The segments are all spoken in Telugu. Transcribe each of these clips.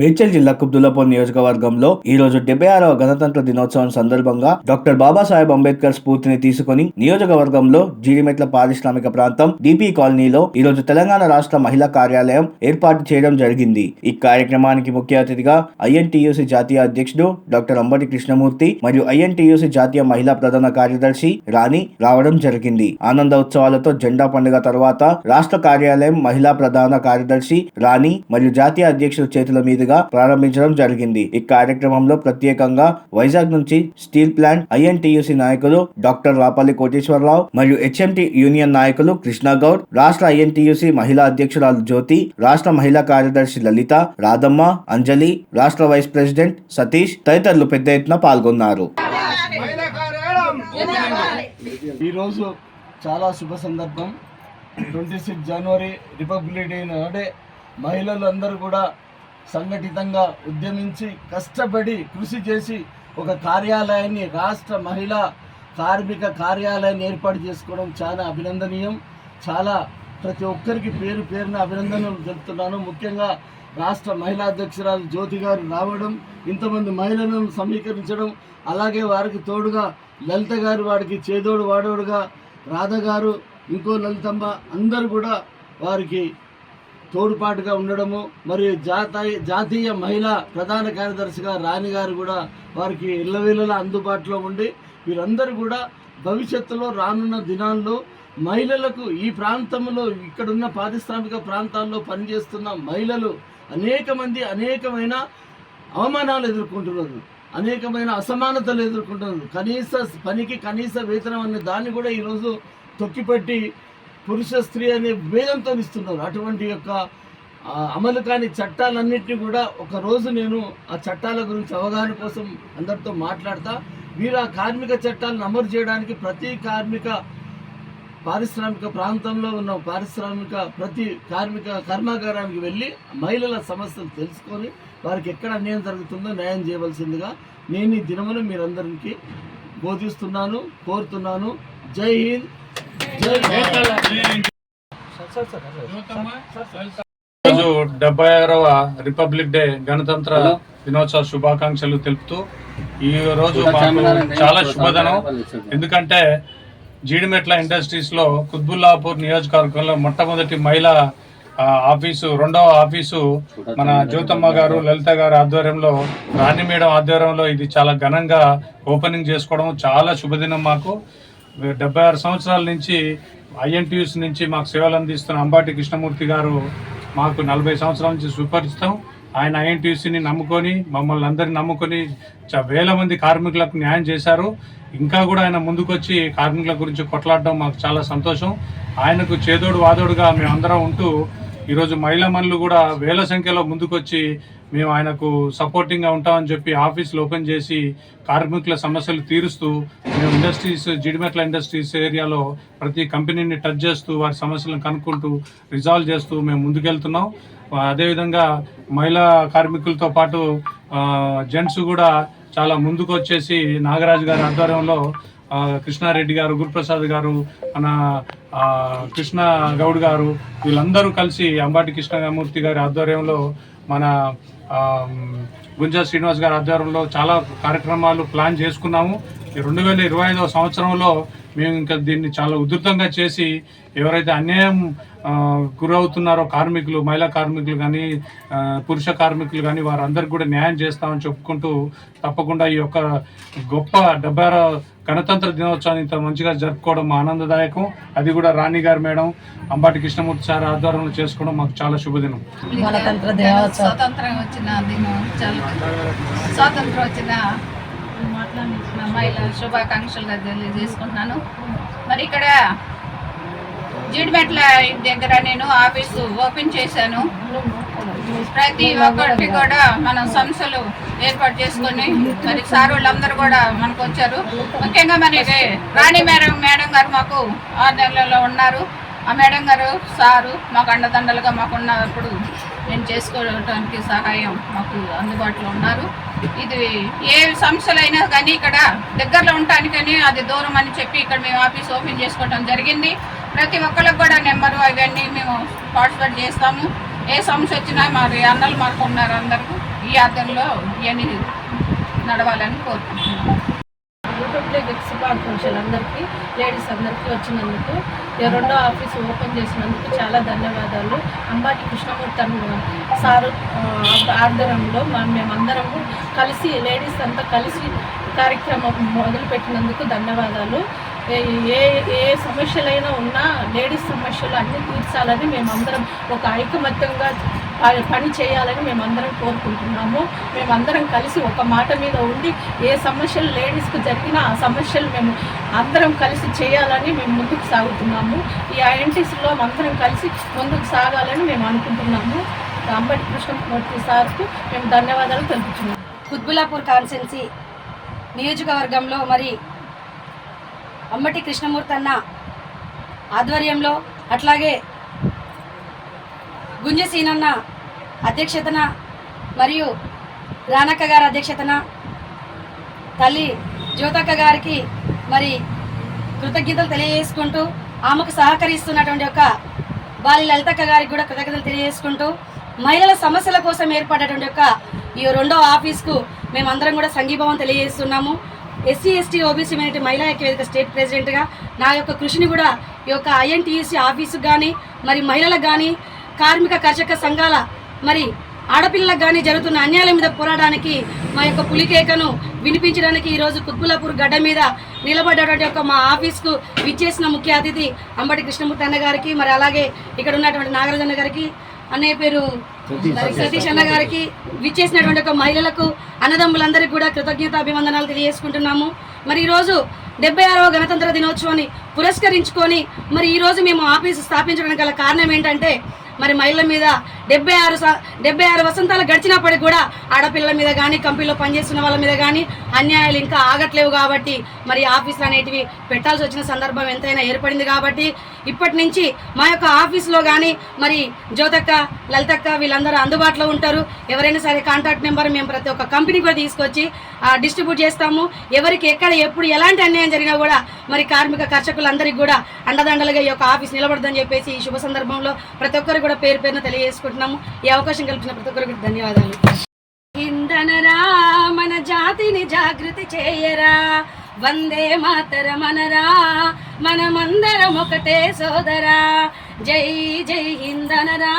మేడ్చల్ జిల్లా కుబ్దులపూర్ నియోజకవర్గంలో ఈ రోజు డెబ్బై ఆరవ గణతంత్ర దినోత్సవం సందర్భంగా డాక్టర్ బాబాసాహెబ్ అంబేద్కర్ స్ఫూర్తిని తీసుకుని నియోజకవర్గంలో జీడిమెట్ల పారిశ్రామిక ప్రాంతం డిపి కాలనీలో ఈ రోజు తెలంగాణ రాష్ట్ర మహిళా కార్యాలయం ఏర్పాటు చేయడం జరిగింది. ఈ కార్యక్రమానికి ముఖ్య అతిథిగా ఐఎన్టీయూసీ జాతీయ అధ్యక్షుడు డాక్టర్ అంబటి కృష్ణమూర్తి మరియు ఐఎన్టీయూసీ జాతీయ మహిళా ప్రధాన కార్యదర్శి రాణి రావడం జరిగింది. ఆనంద ఉత్సవాలతో జెండా పండుగ తర్వాత రాష్ట్ర కార్యాలయం మహిళా ప్రధాన కార్యదర్శి రాణి మరియు జాతీయ అధ్యక్షుడు చేతుల మీద మీదుగా ప్రారంభించడం జరిగింది. ఈ కార్యక్రమంలో ప్రత్యేకంగా వైజాగ్ నుంచి స్టీల్ ప్లాంట్ ఐఎన్టీయూసీ నాయకులు డాక్టర్ రాపల్లి కోటేశ్వరరావు మరియు హెచ్ఎంటి యూనియన్ నాయకులు కృష్ణగౌడ్ రాష్ట్ర ఐఎన్టీయూసీ మహిళా అధ్యక్షురాలు జ్యోతి రాష్ట్ర మహిళా కార్యదర్శి లలిత రాధమ్మ అంజలి రాష్ట్ర వైస్ ప్రెసిడెంట్ సతీష్ తదితరులు పెద్ద ఎత్తున పాల్గొన్నారు. ఈరోజు చాలా శుభ సందర్భం. Twenty six January Republic Day నాడే మహిళలు అందరూ కూడా సంఘటితంగా ఉద్యమించి కష్టపడి కృషి చేసి ఒక కార్యాలయాన్ని రాష్ట్ర మహిళా కార్మిక కార్యాలయాన్ని ఏర్పాటు చేసుకోవడం చాలా అభినందనీయం. చాలా ప్రతి ఒక్కరికి పేరు పేరున అభినందనలు తెలుపుతున్నాను. ముఖ్యంగా రాష్ట్ర మహిళా అధ్యక్షురాలు జ్యోతి గారు రావడం ఇంతమంది మహిళలను సమీకరించడం అలాగే వారికి తోడుగా లలిత గారు వాడికి చేదోడు వాడోడుగా రాధ గారు ఇంకో లలితమ్మ అందరూ కూడా వారికి తోడుపాటుగా ఉండడము మరియు జాతీయ జాతీయ మహిళా ప్రధాన కార్యదర్శిగా రాణి గారు కూడా వారికి ఇళ్ళవేళలా అందుబాటులో ఉండి వీరందరూ కూడా భవిష్యత్తులో రానున్న దినాల్లో మహిళలకు ఈ ప్రాంతంలో ఇక్కడున్న పారిశ్రామిక ప్రాంతాల్లో పనిచేస్తున్న మహిళలు అనేక మంది అనేకమైన అవమానాలు ఎదుర్కొంటున్నారు అనేకమైన అసమానతలు ఎదుర్కొంటున్నారు. కనీస పనికి కనీస వేతనం అనే దాన్ని కూడా ఈరోజు తొక్కిపెట్టి పురుష స్త్రీ అనే భేదంతో ఇస్తున్నారు. అటువంటి యొక్క అమలు కాని చట్టాలన్నింటినీ కూడా ఒకరోజు నేను ఆ చట్టాల గురించి అవగాహన కోసం అందరితో మాట్లాడతా. వీరు ఆ కార్మిక చట్టాలను అమలు చేయడానికి ప్రతి కార్మిక పారిశ్రామిక ప్రాంతంలో ఉన్న పారిశ్రామిక ప్రతి కార్మిక కర్మాగారానికి వెళ్ళి మహిళల సమస్యలు తెలుసుకొని వారికి ఎక్కడ అన్యాయం జరుగుతుందో న్యాయం చేయవలసిందిగా నేను ఈ దినమును మీరందరికీ బోధిస్తున్నాను కోరుతున్నాను. జై హింద్. రోజు డెబ్బై ఆరవ రిపబ్లిక్ డే గణతంత్ర దినోత్సవ శుభాకాంక్షలు తెలుపుతూ ఈ రోజు చాలా శుభదనం. ఎందుకంటే జీడిమెట్ల ఇండస్ట్రీస్లో కుత్బుల్లాపూర్ నియోజకవర్గంలో మొట్టమొదటి మహిళా ఆఫీసు రెండవ ఆఫీసు మన జ్యోతమ్మ గారు లలిత గారి ఆధ్వర్యంలో రాణి మేడం ఆధ్వర్యంలో ఇది చాలా ఘనంగా ఓపెనింగ్ చేసుకోవడం చాలా శుభదినం మాకు. డెబ్బై ఆరు సంవత్సరాల నుంచి ఐఎన్టీయూస్ నుంచి మాకు సేవలు అందిస్తున్న అంబాటి కృష్ణమూర్తి గారు మాకు నలభై సంవత్సరాల నుంచి సుపరిచితం. ఆయన ఐఎన్టీయూసీని నమ్ముకొని మమ్మల్ని అందరిని నమ్ముకొని చ- వేల మంది కార్మికులకు న్యాయం చేశారు. ఇంకా కూడా ఆయన ముందుకొచ్చి కార్మికుల గురించి కొట్లాడడం మాకు చాలా సంతోషం. ఆయనకు చేదోడు వాదోడుగా మేమందరం ఉంటూ ఈరోజు మహిళా మనులు కూడా వేల సంఖ్యలో ముందుకొచ్చి మేము ఆయనకు సపోర్టింగ్గా ఉంటామని చెప్పి ఆఫీసులు ఓపెన్ చేసి కార్మికుల సమస్యలు తీరుస్తూ మేము ఇండస్ట్రీస్ జిడిమెట్ల ఇండస్ట్రీస్ ఏరియాలో ప్రతి కంపెనీని టచ్ చేస్తూ వారి సమస్యలను కనుక్కుంటూ రిజాల్వ్ చేస్తూ మేము ముందుకెళ్తున్నాం. అదేవిధంగా మహిళా కార్మికులతో పాటు జెంట్స్ కూడా చాలా ముందుకు వచ్చేసి నాగరాజు గారి ఆధ్వర్యంలో కృష్ణారెడ్డి గారు గురుప్రసాద్ గారు మన కృష్ణ గౌడ్ గారు వీళ్ళందరూ కలిసి అంబాటి కృష్ణమూర్తి గారి ఆధ్వర్యంలో మన గుంజా శ్రీనివాస్ గారి ఆధ్వర్యంలో చాలా కార్యక్రమాలు ప్లాన్ చేసుకున్నాము. ఈ రెండు వేల ఇరవై ఐదవ సంవత్సరంలో మేము ఇంకా దీన్ని చాలా ఉధృతంగా చేసి ఎవరైతే అన్యాయం గురవుతున్నారో కార్మికులు మహిళా కార్మికులు కానీ పురుష కార్మికులు కానీ వారందరికీ కూడా న్యాయం చేస్తామని చెప్పుకుంటూ తప్పకుండా ఈ యొక్క గొప్ప డెబ్బై ఆరో గణతంత్ర దినోత్సవాన్ని ఇంత మంచిగా జరుపుకోవడం ఆనందదాయకం. అది కూడా రాణి గారు మేడం అంబాటి కృష్ణమూర్తి సార్ ఆధ్వర్యంలో చేసుకోవడం మాకు చాలా శుభదినం. గణతంత్ర దినోత్సవం స్వాతంత్రం వచ్చిన దినం చాలా స్వాతంత్రం వచ్చిన మహిళ శుభాకాంక్షలుగా తెలియజేసుకుంటున్నాను మరి ఇక్కడ జీడిమెట్ల దగ్గర నేను ఆఫీసు ఓపెన్ చేశాను. ప్రతి ఒక్కటి కూడా మనం సంస్థలు ఏర్పాటు చేసుకొని మరి సార్ వాళ్ళందరూ కూడా మనకు వచ్చారు. ముఖ్యంగా మరి రాణి మేడం మేడం గారు మాకు ఆరు ఉన్నారు. ఆ మేడం గారు సారు మాకు అండదండలుగా మాకు ఉన్నప్పుడు నేను చేసుకోవడానికి సహాయం మాకు అందుబాటులో ఉన్నారు. ఇది ఏ సమస్యలైనా కానీ ఇక్కడ దగ్గరలో ఉండటానికని అది దూరం అని చెప్పి ఇక్కడ మేము ఆఫీస్ ఓపెన్ చేసుకోవడం జరిగింది. ప్రతి ఒక్కరికి కూడా నెంబరు అవన్నీ మేము పార్టిసిపేట్ చేస్తాము. ఏ సమస్య వచ్చినా మరి అన్నలు మాకు ఉన్నారు అందరూ. ఈ ఆధ్వర్యంలో ఇవన్నీ నడవాలని కోరుకుంటున్నాను రిపబ్లిక్ శుభాకాంక్షలు అందరికీ లేడీస్ అందరికీ వచ్చినందుకు ఈ రెండో ఆఫీస్ ఓపెన్ చేసినందుకు చాలా ధన్యవాదాలు. అంబాటి కృష్ణమూర్తి సారు ఆ, ఆధ్వర్యంలో మా- మేమందరము కలిసి లేడీస్ అంతా కలిసి కార్యక్రమం మొదలుపెట్టినందుకు ధన్యవాదాలు. ఏ ఏ ఏ సమస్యలైనా ఉన్నా లేడీస్ సమస్యలు అన్నీ తీర్చాలని మేమందరం ఒక ఐకమత్యంగా పని చేయాలని మేమందరం కోరుకుంటున్నాము. మేమందరం కలిసి ఒక మాట మీద ఉండి ఏ సమస్యలు లేడీస్కు జరిగినా ఆ సమస్యలు మేము అందరం కలిసి చేయాలని మేము ముందుకు సాగుతున్నాము. ఈ ఐఎన్టీసీలో అందరం కలిసి ముందుకు సాగాలని మేము అనుకుంటున్నాము. అంబటి కృష్ణమూర్తి సార్కు మేము ధన్యవాదాలు తెలుపుతున్నాము. కుత్బులాపూర్ కాన్సెన్సీ నియోజకవర్గంలో మరి అమ్మటి కృష్ణమూర్తి అన్న ఆధ్వర్యంలో అట్లాగే గుంజసీనన్న అధ్యక్షతన మరియు రానక్క గారి అధ్యక్షతన తల్లి జ్యోతక్క గారికి మరి కృతజ్ఞతలు తెలియజేసుకుంటూ ఆమెకు సహకరిస్తున్నటువంటి ఒక బాలి లలితక్క గారికి కూడా కృతజ్ఞతలు తెలియజేసుకుంటూ మహిళల సమస్యల కోసం ఏర్పడేటువంటి ఒక ఈ రెండో ఆఫీస్కు మేమందరం కూడా సంఘీభావం తెలియజేస్తున్నాము. ఎస్సీ ఎస్టీ ఓబీసీ మైనార్టీ మహిళా ఐక్యవేదిక స్టేట్ ప్రెసిడెంట్గా నా యొక్క కృషిని కూడా ఈ యొక్క ఐఎన్టీయూసీ ఆఫీసుకు కానీ మరి మహిళలకు కానీ కార్మిక కర్షక సంఘాల మరి ఆడపిల్లలకు కానీ జరుగుతున్న అన్యాయాల మీద పోరాడడానికి మా యొక్క పులికేకను వినిపించడానికి ఈరోజు కుత్బులాపూర్ గడ్డ మీద నిలబడ్డటువంటి ఒక మా ఆఫీస్కు విచ్చేసిన ముఖ్య అతిథి అంబటి కృష్ణమూర్తి అన్న గారికి మరి అలాగే ఇక్కడ ఉన్నటువంటి నాగరాజన్న గారికి అన్నయ్య పేరు సతీష్ అన్న గారికి. విచ్చేసినటువంటి ఒక మహిళలకు అన్నదమ్ములందరికీ కూడా కృతజ్ఞత అభివందనాలు తెలియజేసుకుంటున్నాము. మరి ఈరోజు డెబ్బై ఆరవ గణతంత్ర దినోత్సవాన్ని పురస్కరించుకొని మరి ఈరోజు మేము ఆఫీసు స్థాపించడానికి గల కారణం ఏంటంటే మరి మహిళల మీద డెబ్బై ఆరు స- డెబ్బై ఆరు వసంతాలు గడిచినప్పటికి కూడా ఆడపిల్లల మీద కానీ కంపెనీలో పనిచేస్తున్న వాళ్ళ మీద కానీ అన్యాయాలు ఇంకా ఆగట్లేవు కాబట్టి మరి ఆఫీసులు అనేటివి పెట్టాల్సి వచ్చిన సందర్భం ఎంతైనా ఏర్పడింది కాబట్టి ఇప్పటి నుంచి మా యొక్క ఆఫీస్లో కానీ మరి జ్యోతక్క లలితక్క వీళ్ళందరూ అందుబాటులో ఉంటారు. ఎవరైనా సరే కాంటాక్ట్ నెంబర్ మేము ప్రతి ఒక్క కంపెనీ కూడా తీసుకొచ్చి డిస్ట్రిబ్యూట్ చేస్తాము. ఎవరికి ఎక్కడ ఎప్పుడు ఎలాంటి అన్యాయం జరిగినా కూడా మరి కార్మిక కర్షకులందరికీ కూడా అండదండలుగా ఈ యొక్క ఆఫీస్ నిలబడదని చెప్పేసి ఈ శుభ సందర్భంలో ప్రతి ఒక్కరు కూడా పేరు పేరున కోరుకుంటున్నాము ఈ అవకాశం కల్పించిన ప్రతి ఒక్కరికి ధన్యవాదాలు. ఇందనరా మన జాతిని జాగృతి చేయరా. వందే మాతరమనరా మనమందరం ఒకటే సోదరా. జై జై హిందనరా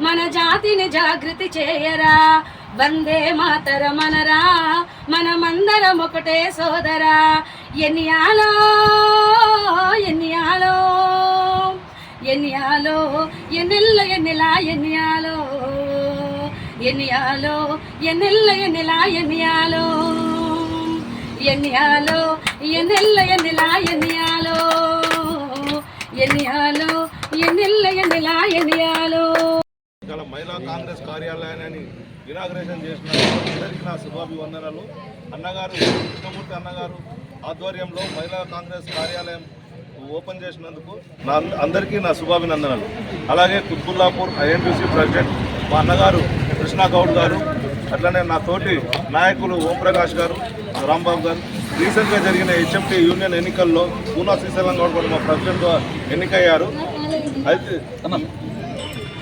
మన జాతిని జాగృతి చేయరా. వందే మాతరమనరా మనమందరం ఒకటే సోదరా. ఎన్నియాలో ఎన్నియాలో ఎన్నియాలో? ఎన్నెల్ల ఎన్నెలా ఎన్నియాలో? ఎన్నియాలో? ఎన్నెల్ల ఎన్నెలా ఎన్నియాలో? ఎన్నియాలో? ఎన్నెల్ల ఎన్నెలా ఎన్నియాలో? ఎన్నియాలో? ఎన్నెల్ల ఎన్నెలా ఎన్నియాలో? మహిళా కాంగ్రెస్ కార్యాలయాన్ని ఇనాగ్రేషన్ చేసిన అందరికీ నా శుభాభివందనలు. అన్నగారు కృష్ణమూర్తి అన్నగారు ఆధ్వర్యంలో మహిళా కాంగ్రెస్ కార్యాలయం ఓపెన్ చేసినందుకు నా అందరికీ నా శుభాభినందనలు. అలాగే కుత్బుల్లాపూర్ ఐఎన్టీసీ ప్రెసిడెంట్ మా అన్నగారు కృష్ణా గౌడ్ గారు అట్లనే నా తోటి నాయకులు ఓంప్రకాష్ గారు రాంబాబు గారు. రీసెంట్గా జరిగిన హెచ్ఎంటీ యూనియన్ ఎన్నికల్లో పూనా శ్రీశైలం గౌడ్ కూడా మా ప్రెసిడెంట్గా ఎన్నికయ్యారు. అయితే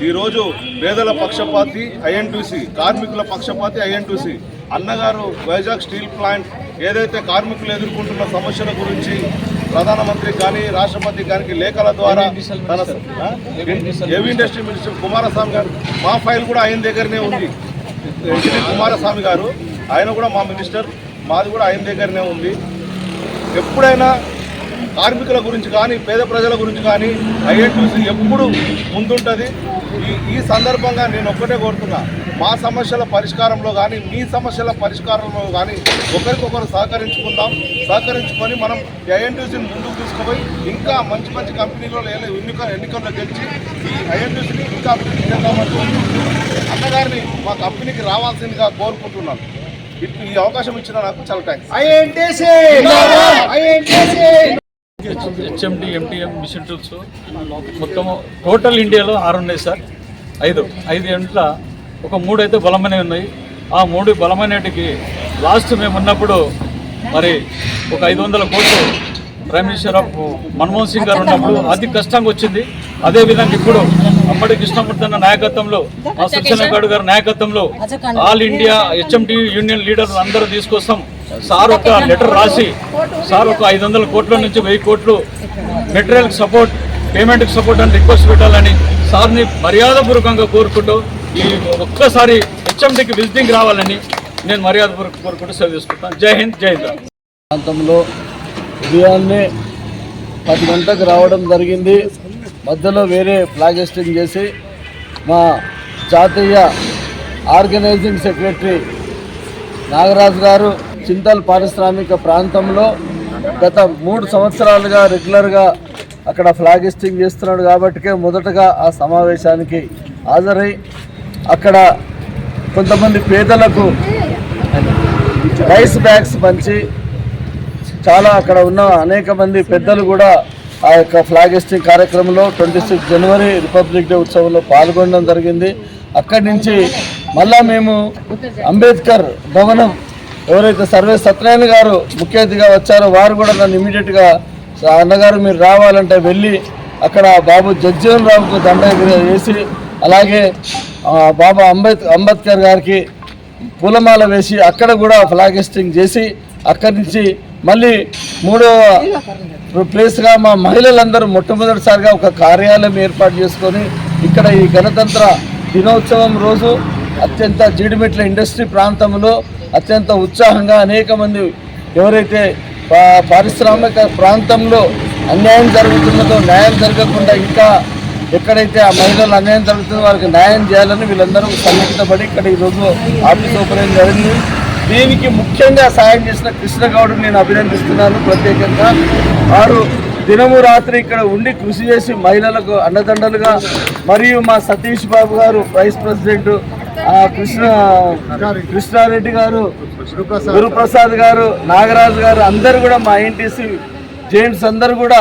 ఈరోజు పేదల పక్షపాతి ఐఎన్టీసీ కార్మికుల పక్షపాతి ఐఎన్టీసీ అన్నగారు వైజాగ్ స్టీల్ ప్లాంట్ ఏదైతే కార్మికులు ఎదుర్కొంటున్న సమస్యల గురించి ప్రధానమంత్రికి కానీ రాష్ట్రపతి గారికి లేఖల ద్వారా తన? హెవీ ఇండస్ట్రీ మినిస్టర్ కుమారస్వామి గారు మా ఫైల్ కూడా ఆయన దగ్గరనే ఉంది. కుమారస్వామి గారు ఆయన కూడా మా మినిస్టర్ మాది కూడా ఆయన దగ్గరనే ఉంది. ఎప్పుడైనా కార్మికుల గురించి కానీ పేద ప్రజల గురించి కానీ ఐఎన్టీసీ ఎప్పుడు ముందుంటుంది? ఈ ఈ సందర్భంగా నేను ఒక్కటే కోరుతున్నా మా సమస్యల పరిష్కారంలో కానీ మీ సమస్యల పరిష్కారంలో కానీ ఒకరికొకరు సహకరించుకుందాం. సహకరించుకొని మనం ఐఎన్టీసీని ముందుకు తీసుకుపోయి ఇంకా మంచి మంచి కంపెనీలలో ఎన్నిక ఎన్నికల్లో గెలిచి ఈ ఐఎన్టీసీని ఇంకా అభివృద్ధి చెందామని అన్నగారిని మా కంపెనీకి రావాల్సిందిగా కోరుకుంటున్నాను. ఈ అవకాశం ఇచ్చిన నాకు చాలా thanks HMD MTM machine tools. మొత్తం టోటల్ ఇండియాలో ఆరు ఉన్నాయి సార్. ఐదు. ఐదు ఎంట్ల ఒక మూడు అయితే బలమైనవి ఉన్నాయి. ఆ మూడు బలమైనటికి లాస్ట్ మేము ఉన్నప్పుడు మరి ఒక ఐదు వందల కోట్లు prime minister of Manmohan Singh గారు ఉన్నప్పుడు అతి కష్టంగా వచ్చింది. అదేవిధంగా ఇప్పుడు అమ్మడి కృష్ణమూర్తి అన్న నాయకత్వంలో మా సత్యనారాయణ గారి నాయకత్వంలో ఆల్ ఇండియా హెచ్ఎండి యూనియన్ లీడర్లు అందరూ తీసుకొస్తాం. సార్ ఒక లెటర్ రాసి సార్ ఒక ఐదు వందల కోట్ల నుంచి వెయ్యి కోట్లు మెటీరియల్ సపోర్ట్ పేమెంట్కి సపోర్ట్ అని రిక్వెస్ట్ పెట్టాలని సార్ని మర్యాదపూర్వకంగా కోరుకుంటూ ఈ ఒక్కసారి హెచ్ఎండికి విజిటింగ్ రావాలని నేను మర్యాదపూర్వక కోరుకుంటూ సెలవు తీసుకుంటాను జై హింద్ జై హింద్. ప్రాంతంలో ఉదయాన్నే పది గంటలకు రావడం జరిగింది. మధ్యలో వేరే ఫ్లాగ్ హెస్టింగ్ చేసి మా జాతీయ ఆర్గనైజింగ్ సెక్రటరీ నాగరాజు గారు చింతల్ పారిశ్రామిక ప్రాంతంలో గత మూడు సంవత్సరాలుగా రెగ్యులర్గా అక్కడ ఫ్లాగ్ ఇస్టింగ్ చేస్తున్నాడు కాబట్టికే మొదటగా ఆ సమావేశానికి హాజరై అక్కడ కొంతమంది పేదలకు రైస్ బ్యాగ్స్ పంచి చాలా అక్కడ ఉన్న అనేక మంది పెద్దలు కూడా ఆ యొక్క ఫ్లాగ్ ఇస్టింగ్ కార్యక్రమంలో ట్వంటీ సిక్స్ జనవరి రిపబ్లిక్ డే ఉత్సవంలో పాల్గొనడం జరిగింది. అక్కడి నుంచి మళ్ళా మేము అంబేద్కర్ భవనం ఎవరైతే సర్వే సత్యనారాయణ గారు ముఖ్య అతిథిగా వచ్చారో వారు కూడా నన్ను ఇమీడియట్గా అన్నగారు మీరు రావాలంటే వెళ్ళి అక్కడ బాబు జగ్జీవన్ రావుకు దండ వేసి అలాగే బాబా అంబేద్ అంబేద్కర్ గారికి పూలమాల వేసి అక్కడ కూడా ఫ్లాగ్ హెస్టింగ్ చేసి అక్కడి నుంచి మళ్ళీ మూడవ ప్లేస్గా మా మహిళలందరూ మొట్టమొదటిసారిగా ఒక కార్యాలయం ఏర్పాటు చేసుకొని ఇక్కడ ఈ గణతంత్ర దినోత్సవం రోజు అత్యంత జీడిమెట్ల ఇండస్ట్రీ ప్రాంతంలో అత్యంత ఉత్సాహంగా అనేక మంది ఎవరైతే పా- పారిశ్రామిక ప్రాంతంలో అన్యాయం జరుగుతున్నదో న్యాయం జరగకుండా ఇంకా ఎక్కడైతే ఆ మహిళలు అన్యాయం జరుగుతుందో వారికి న్యాయం చేయాలని వీళ్ళందరూ సన్నద్ధపడి ఇక్కడ ఈరోజు ఆఫీస్ ఓపెన్ జరిగింది. దీనికి ముఖ్యంగా సాయం చేసిన కృష్ణగౌడ్ నేను అభినందిస్తున్నాను. ప్రత్యేకంగా వారు దినము రాత్రి ఇక్కడ ఉండి కృషి చేసి మహిళలకు అండదండలుగా మరియు మా సతీష్ బాబు గారు వైస్ ప్రెసిడెంట్ కృష్ణ కృష్ణారెడ్డి గారు గురుప్రసాద్ గారు నాగరాజు గారు అందరు కూడా మా ఎన్టీసీ జెంట్స్ అందరు కూడా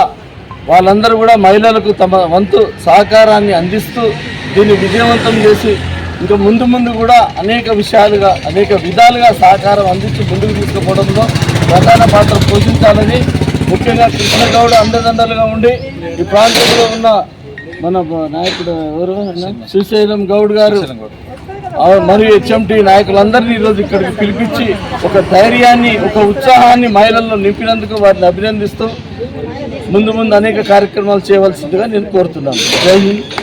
వాళ్ళందరూ కూడా మహిళలకు తమ వంతు సహకారాన్ని అందిస్తూ దీన్ని విజయవంతం చేసి ఇంకా ముందు ముందు కూడా అనేక విషయాలుగా అనేక విధాలుగా సహకారం అందించి ముందుకు తీసుకుపోవడంలో ప్రధాన పాత్ర పోషించాలని ముఖ్యంగా కృష్ణగౌడ్ అండదండలుగా ఉండి ఈ ప్రాంతంలో ఉన్న మన నాయకుడు ఎవరు? శ్రీశైలం గౌడ్ గారు. మరియు హెచ్ఎంటి నాయకులందరినీ ఈరోజు ఇక్కడికి పిలిపించి ఒక ధైర్యాన్ని ఒక ఉత్సాహాన్ని మహిళల్లో నింపినందుకు వారిని అభినందిస్తూ ముందు ముందు అనేక కార్యక్రమాలు చేయవలసిందిగా నేను కోరుతున్నాను. జై హింద్.